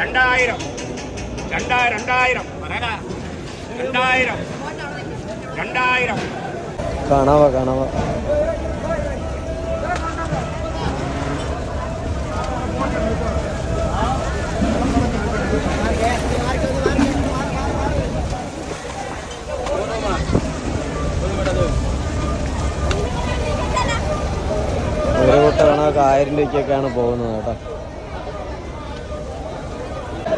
രണ്ടായിരം. രണ്ടാ രണ്ടായിരം. രണ്ടായിരം. രണ്ടായിരം. കണവ കണവ? ഒരു കുട്ട കണക്ക് ആയിരം രൂപയ്ക്കൊക്കെയാണ് പോകുന്നത് കേട്ടോ.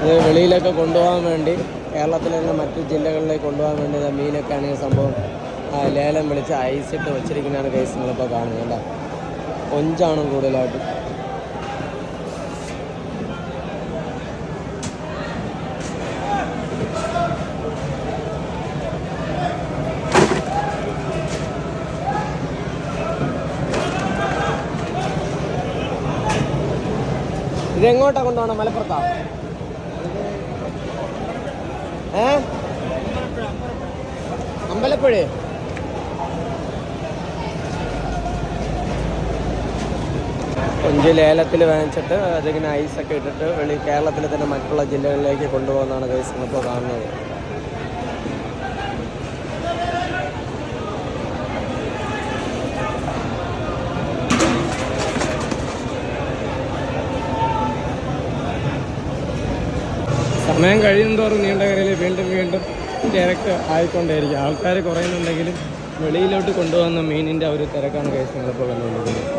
ഇത് വെളിയിലൊക്കെ കൊണ്ടുപോകാൻ വേണ്ടി കേരളത്തിലെ തന്നെ മറ്റു ജില്ലകളിലേക്ക് കൊണ്ടുപോകാൻ വേണ്ടി മീനൊക്കെ ആണെങ്കിൽ സംഭവം ലേലം വിളിച്ച് ഐസിട്ട് വെച്ചിരിക്കുന്നതാണ് കേസ് നിങ്ങളിപ്പോൾ കാണുന്നത്. അല്ലേ കൊഞ്ചാണ് കൂടുതലായിട്ട്. ഇതെങ്ങോട്ടാണ് കൊണ്ടുപോകണം? മലപ്പുറത്താ? ഏ? അമ്പലപ്പുഴ? കൊഞ്ച് ലേലത്തിൽ വാങ്ങിച്ചിട്ട് അതിങ്ങനെ ഐസൊക്കെ ഇട്ടിട്ട് വെളി കേരളത്തിലെ തന്നെ മറ്റുള്ള ജില്ലകളിലേക്ക് കൊണ്ടുപോകുന്നതാണ് ഗൈസ് ഇപ്പോൾ കാണുന്നത്. സമയം കഴിയുന്തോറും നീണ്ടകരയിൽ വീണ്ടും വീണ്ടും തിരക്ക് ആയിക്കൊണ്ടേയിരിക്കും. ആൾക്കാർ കുറയുന്നുണ്ടെങ്കിലും വെളിയിലോട്ട് കൊണ്ടുവന്ന മീനിന്റെ ഒരു തിരക്കാണ് കേസ് നിങ്ങളിപ്പോൾ കണ്ടുകൊണ്ടിരിക്കുന്നത്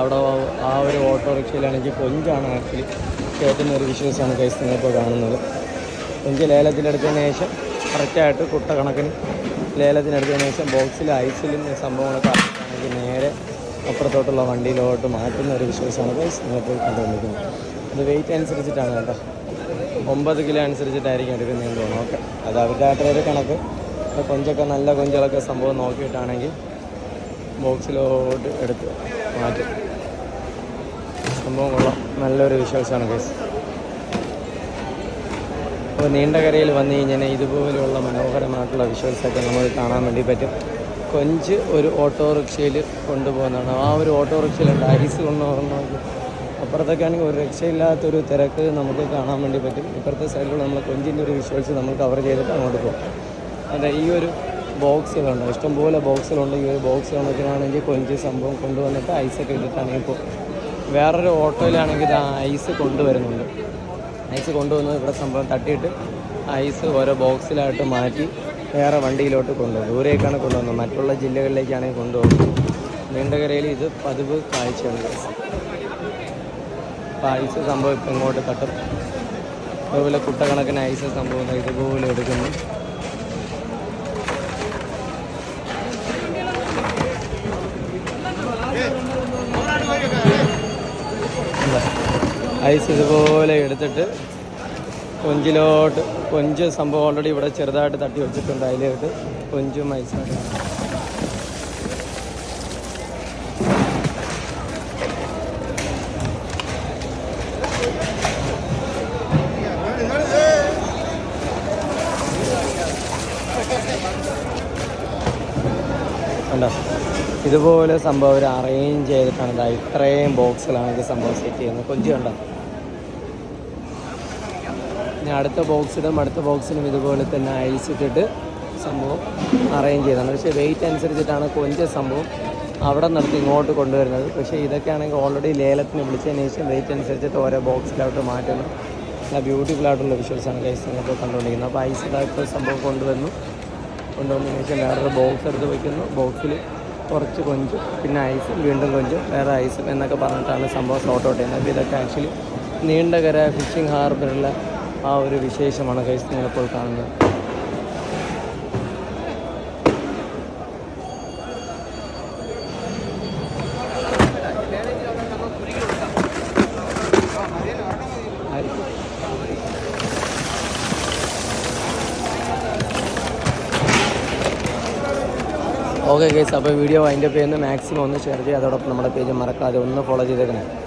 അവിടെ ആ ഒരു ഓട്ടോറിക്ഷയിലാണെങ്കിൽ കൊഞ്ചാണ് ആക്ച്വലി കയറ്റുന്ന ഒരു വിഷ്വൽസാണ് കേസ് നിങ്ങളിപ്പോൾ കാണുന്നത്. കൊഞ്ച് ലേലത്തിലെടുത്തതിന് ശേഷം കറക്റ്റായിട്ട് കുട്ട കണക്കിന് ലേലത്തിനെടുത്തതിന് ശേഷം ബോക്സിൽ ഐസിലും സംഭവങ്ങളൊക്കെ ആണെങ്കിൽ നേരെ അപ്പുറത്തോട്ടുള്ള വണ്ടിയിലോട്ട് മാറ്റുന്ന ഒരു വിശ്വാസമാണ് കേസ് നിങ്ങളിപ്പോൾ കണ്ടുകൊണ്ടിരിക്കുന്നത്. ഇത് വെയിറ്റ് അനുസരിച്ചിട്ടാണ് കേട്ടോ. ഒമ്പത് കിലോ അനുസരിച്ചിട്ടായിരിക്കും എടുക്കുന്നതെന്ന് തോന്നുന്നു. ഓക്കെ. അത് അവരുടെ ഒരു കണക്ക്. അപ്പോൾ കൊഞ്ചൊക്കെ നല്ല കൊഞ്ചുകളൊക്കെ സംഭവം നോക്കിയിട്ടാണെങ്കിൽ ബോക്സിലോട്ട് എടുത്ത് മാറ്റി. സംഭവം കൊള്ളാം. നല്ലൊരു വിഷ്വൽസാണ് കേസ് അപ്പോൾ നീണ്ടകരയിൽ വന്നു കഴിഞ്ഞാൽ ഇതുപോലെയുള്ള മനോഹരമായിട്ടുള്ള വിഷ്വൽസൊക്കെ നമുക്ക് കാണാൻ വേണ്ടി പറ്റും. കൊഞ്ച് ഒരു ഓട്ടോറിക്ഷയിൽ കൊണ്ടുപോകുന്നതാണ്. ആ ഒരു ഓട്ടോറിക്ഷയിലുണ്ട് ഐസ് കൊണ്ടുപോകുന്ന അപ്പുറത്തൊക്കെ ആണെങ്കിൽ ഒരു രക്ഷയില്ലാത്തൊരു തിരക്ക് നമുക്ക് കാണാൻ വേണ്ടി പറ്റും. ഇപ്പുറത്തെ സൈഡിലുള്ള നമ്മൾ കൊഞ്ചിന്റെ ഒരു വിഷ്വൽസ് നമ്മൾ കവർ ചെയ്തിട്ട് അങ്ങോട്ട് പോകും. അതെ ഈ ഒരു ബോക്സുകളുണ്ട് ഇഷ്ടംപോലെ ബോക്സുകളുണ്ട് ഈ ഒരു ബോക്സ് കണക്കിനാണെങ്കിൽ കൊഞ്ച് സംഭവം കൊണ്ടുവന്നിട്ട് ഐസൊക്കെ ഇട്ടിട്ടാണെങ്കിൽ ഇപ്പോൾ വേറൊരു ഓട്ടോയിലാണെങ്കിൽ ഇത് ഐസ് കൊണ്ടുവരുന്നുണ്ട്. ഐസ് കൊണ്ടുവന്ന് ഇവിടെ സംഭവം തട്ടിയിട്ട് ഐസ് ഓരോ ബോക്സിലായിട്ട് മാറ്റി വേറെ വണ്ടിയിലോട്ട് കൊണ്ടുപോകും ദൂരേക്കാണ് കൊണ്ടുവന്നത്. മറ്റുള്ള ജില്ലകളിലേക്കാണെങ്കിൽ കൊണ്ടുപോകുന്നത്. നീണ്ടകരയിൽ ഇത് പതിവ് കാഴ്ചയാണ്. guys. അപ്പോൾ ഐസ് സംഭവം ഇപ്പം ഇങ്ങോട്ട് തട്ടും അതുപോലെ കുട്ടക്കണക്കിന് ഐസ് സംഭവം ഇതുപോലെ എടുക്കുന്നു? ഐസ് ഇതുപോലെ എടുത്തിട്ട് കൊഞ്ചിലോട്ട് കൊഞ്ച് സംഭവം ഓൾറെഡി ഇവിടെ ചെറുതായിട്ട് തട്ടി വെച്ചിട്ടുണ്ട് അതിലേക്ക് കൊഞ്ചും ഐസായിട്ട് കണ്ടോ? ഇതുപോലെ സംഭവം അവർ അറേഞ്ച് ചെയ്തിട്ടാണ് ഇതാ ഇത്രയും ബോക്സിലാണ് ഇത് സംഭവം സെറ്റ് ചെയ്യുന്നത്. കൊഞ്ച് കണ്ടോ? ഇനി അടുത്ത ബോക്സിലും അടുത്ത ബോക്സിലും ഇതുപോലെ തന്നെ അഴിച്ചിട്ടിട്ട് സംഭവം അറേഞ്ച് ചെയ്തതാണ് പക്ഷേ വെയിറ്റ് അനുസരിച്ചിട്ടാണ് കൊഞ്ച് സംഭവം അവിടെ നിർത്തി ഇങ്ങോട്ട് കൊണ്ടുവരുന്നത്. പക്ഷേ ഇതൊക്കെ ആണെങ്കിൽ ഓൾറെഡി ലേലത്തിന് വിളിച്ചതിന് ശേഷം വെയിറ്റ് അനുസരിച്ചിട്ട് ഓരോ ബോക്സിലോട്ട് മാറ്റുന്നു. നല്ല ബ്യൂട്ടിഫുൾ ആയിട്ടുള്ള വിഷ്വൽസ് ആണ് കൈസ് നിങ്ങൾക്ക് കണ്ടുകൊണ്ടിരിക്കുന്നത്. അപ്പോൾ ഐസ് ഇതായിട്ട് സംഭവം കൊണ്ടുവന്നു. കൊണ്ടുവന്നതിന് ശേഷം വേറൊരു ബോക്സ് എടുത്ത് വയ്ക്കുന്നു ബോക്സിൽ കുറച്ച് കൊഞ്ചും പിന്നെ ഐസും വീണ്ടും കൊഞ്ചും വേറെ ഐസും എന്നൊക്കെ പറഞ്ഞിട്ടാണ് സംഭവം ഷോർട്ട് ഔട്ട് ചെയ്യുന്നത്. അപ്പോൾ ഇതൊക്കെ ആക്ച്വലി നീണ്ടകര ഫിഷിംഗ് ഹാർബറിലെ ആ ഒരു വിശേഷമാണ് കൈസ് നിങ്ങളിപ്പോൾ കാണുന്നത്. ഓക്കെ കേസ് അപ്പോൾ വീഡിയോ അതിന്റെ പേരിൽ മാക്സിമം ഒന്ന് ഷെയർ ചെയ്യുക. അതോടൊപ്പം നമ്മുടെ പേജ് മറക്കാതെ ഒന്ന് ഫോളോ ചെയ്തേക്കണേ.